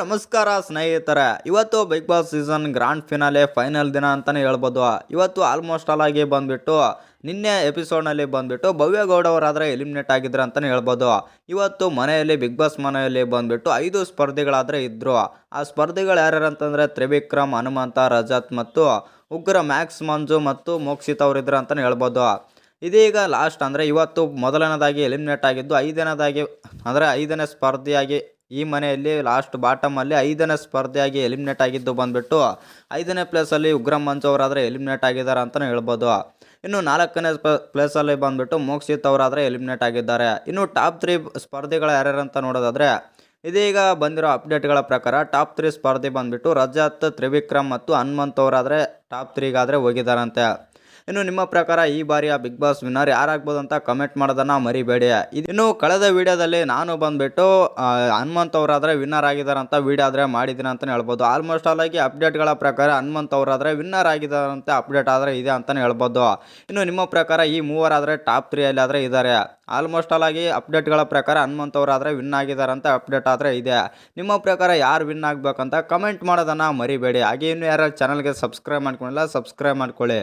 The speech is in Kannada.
ನಮಸ್ಕಾರ ಸ್ನೇಹಿತರೆ, ಇವತ್ತು big boss season grand finale final ದಿನ ಅಂತಲೇ ಹೇಳ್ಬೋದು. ಇವತ್ತು ಆಲ್ಮೋಸ್ಟ್ ಆಲ್ ಆಗಿ ಬಂದ್ಬಿಟ್ಟು, ನಿನ್ನೆ ಎಪಿಸೋಡ್ನಲ್ಲಿ ಬಂದ್ಬಿಟ್ಟು ಭವ್ಯ ಗೌಡ ಅವರಾದರೆ ಎಲಿಮಿನೇಟ್ ಆಗಿದ್ರು ಅಂತಲೇ ಹೇಳ್ಬೋದು. ಇವತ್ತು ಮನೆಯಲ್ಲಿ ಬಿಗ್ ಬಾಸ್ ಮನೆಯಲ್ಲಿ ಬಂದ್ಬಿಟ್ಟು ಐದು ಸ್ಪರ್ಧಿಗಳಾದರೆ ಇದ್ದರು ಆ ಸ್ಪರ್ಧಿಗಳು ಯಾರ್ಯಾರು ಅಂತಂದರೆ ತ್ರಿವಿಕ್ರಮ್, ಹನುಮಂತ, ರಜತ್ ಮತ್ತು ಉಗ್ರ ಮ್ಯಾಕ್ಸ್ ಮಂಜು ಮತ್ತು ಮೋಕ್ಷಿತ್ ಅವರಿದ್ರು ಅಂತಲೇ ಹೇಳ್ಬೋದು. ಇದೀಗ ಲಾಸ್ಟ್ ಅಂದರೆ ಇವತ್ತು ಮೊದಲನೇದಾಗಿ ಎಲಿಮಿನೇಟ್ ಆಗಿದ್ದು, ಐದನೇದಾಗಿ, ಅಂದರೆ ಐದನೇ ಸ್ಪರ್ಧಿಯಾಗಿ ಈ ಮನೆಯಲ್ಲಿ ಲಾಸ್ಟ್ ಬಾಟಮಲ್ಲಿ ಐದನೇ ಸ್ಪರ್ಧೆಯಾಗಿ ಎಲಿಮಿನೇಟ್ ಆಗಿದ್ದು ಬಂದ್ಬಿಟ್ಟು ಐದನೇ ಪ್ಲೇಸಲ್ಲಿ ಉಗ್ರಂ ಮಂಜು ಅವರಾದರೆ ಎಲಿಮಿನೇಟ್ ಆಗಿದ್ದಾರೆ ಅಂತಲೇ ಹೇಳ್ಬೋದು. ಇನ್ನು ನಾಲ್ಕನೇ ಪ್ಲೇಸ್ ಪ್ಲೇಸಲ್ಲಿ ಬಂದ್ಬಿಟ್ಟು ಮೋಕ್ಷಿತ್ ಅವರಾದರೆ ಎಲಿಮಿನೇಟ್ ಆಗಿದ್ದಾರೆ. ಇನ್ನು ಟಾಪ್ ತ್ರೀ ಸ್ಪರ್ಧೆಗಳು ಅಂತ ನೋಡೋದಾದರೆ, ಇದೀಗ ಬಂದಿರೋ ಅಪ್ಡೇಟ್ಗಳ ಪ್ರಕಾರ ಟಾಪ್ ತ್ರೀ ಸ್ಪರ್ಧೆ ಬಂದ್ಬಿಟ್ಟು ರಜಾತ್, ತ್ರಿವಿಕ್ರಮ್ ಮತ್ತು ಹನುಮಂತ್ ಅವರಾದರೆ ಟಾಪ್ ತ್ರೀಗಾದರೆ ಹೋಗಿದ್ದಾರಂತೆ. ಇನ್ನು ನಿಮ್ಮ ಪ್ರಕಾರ ಈ ಬಾರಿಯ ಬಿಗ್ ಬಾಸ್ ವಿನ್ನರ್ ಯಾರಾಗ್ಬೋದು ಅಂತ ಕಮೆಂಟ್ ಮಾಡೋದನ್ನ ಮರಿಬೇಡಿ. ಇನ್ನು ಕಳೆದ ವಿಡಿಯೋದಲ್ಲಿ ನಾನು ಬಂದ್ಬಿಟ್ಟು ಹನುಮಂತ್ ಅವರಾದ್ರೆ ವಿನ್ನರ್ ಆಗಿದ್ದಾರೆ ಅಂತ ವಿಡಿಯೋ ಆದರೆ ಮಾಡಿದ್ದೀನಿ ಅಂತಲೇ ಹೇಳ್ಬೋದು. ಆಲ್ಮೋಸ್ಟ್ ಆಲ್ ಆಗಿ ಅಪ್ಡೇಟ್ಗಳ ಪ್ರಕಾರ ಹನುಮಂತ್ ಅವರಾದ್ರೆ ವಿನ್ನರ್ ಆಗಿದ್ದಾರಂತೆ ಅಪ್ಡೇಟ್ ಆದರೆ ಇದೆ ಅಂತಲೇ ಹೇಳ್ಬೋದು. ಇನ್ನು ನಿಮ್ಮ ಪ್ರಕಾರ ಈ ಮೂವರಾದರೆ ಟಾಪ್ ತ್ರೀಯಲ್ಲಿ ಆದರೆ ಇದ್ದಾರೆ. ಆಲ್ಮೋಸ್ಟ್ ಆಲ್ ಆಗಿ ಅಪ್ಡೇಟ್ಗಳ ಪ್ರಕಾರ ಹನುಮಂತ್ ಅವರಾದರೆ ವಿನ್ ಆಗಿದ್ದಾರೆ ಅಂತ ಅಪ್ಡೇಟ್ ಆದರೆ ಇದೆ. ನಿಮ್ಮ ಪ್ರಕಾರ ಯಾರು ವಿನ್ ಆಗಬೇಕಂತ ಕಮೆಂಟ್ ಮಾಡೋದನ್ನು ಮರಿಬೇಡಿ. ಹಾಗೆ ಇನ್ನು ಯಾರು ಚಾನಲ್ಗೆ ಸಬ್ಸ್ಕ್ರೈಬ್ ಮಾಡ್ಕೊಂಡಿಲ್ಲ ಸಬ್ಸ್ಕ್ರೈಬ್ ಮಾಡ್ಕೊಳ್ಳಿ.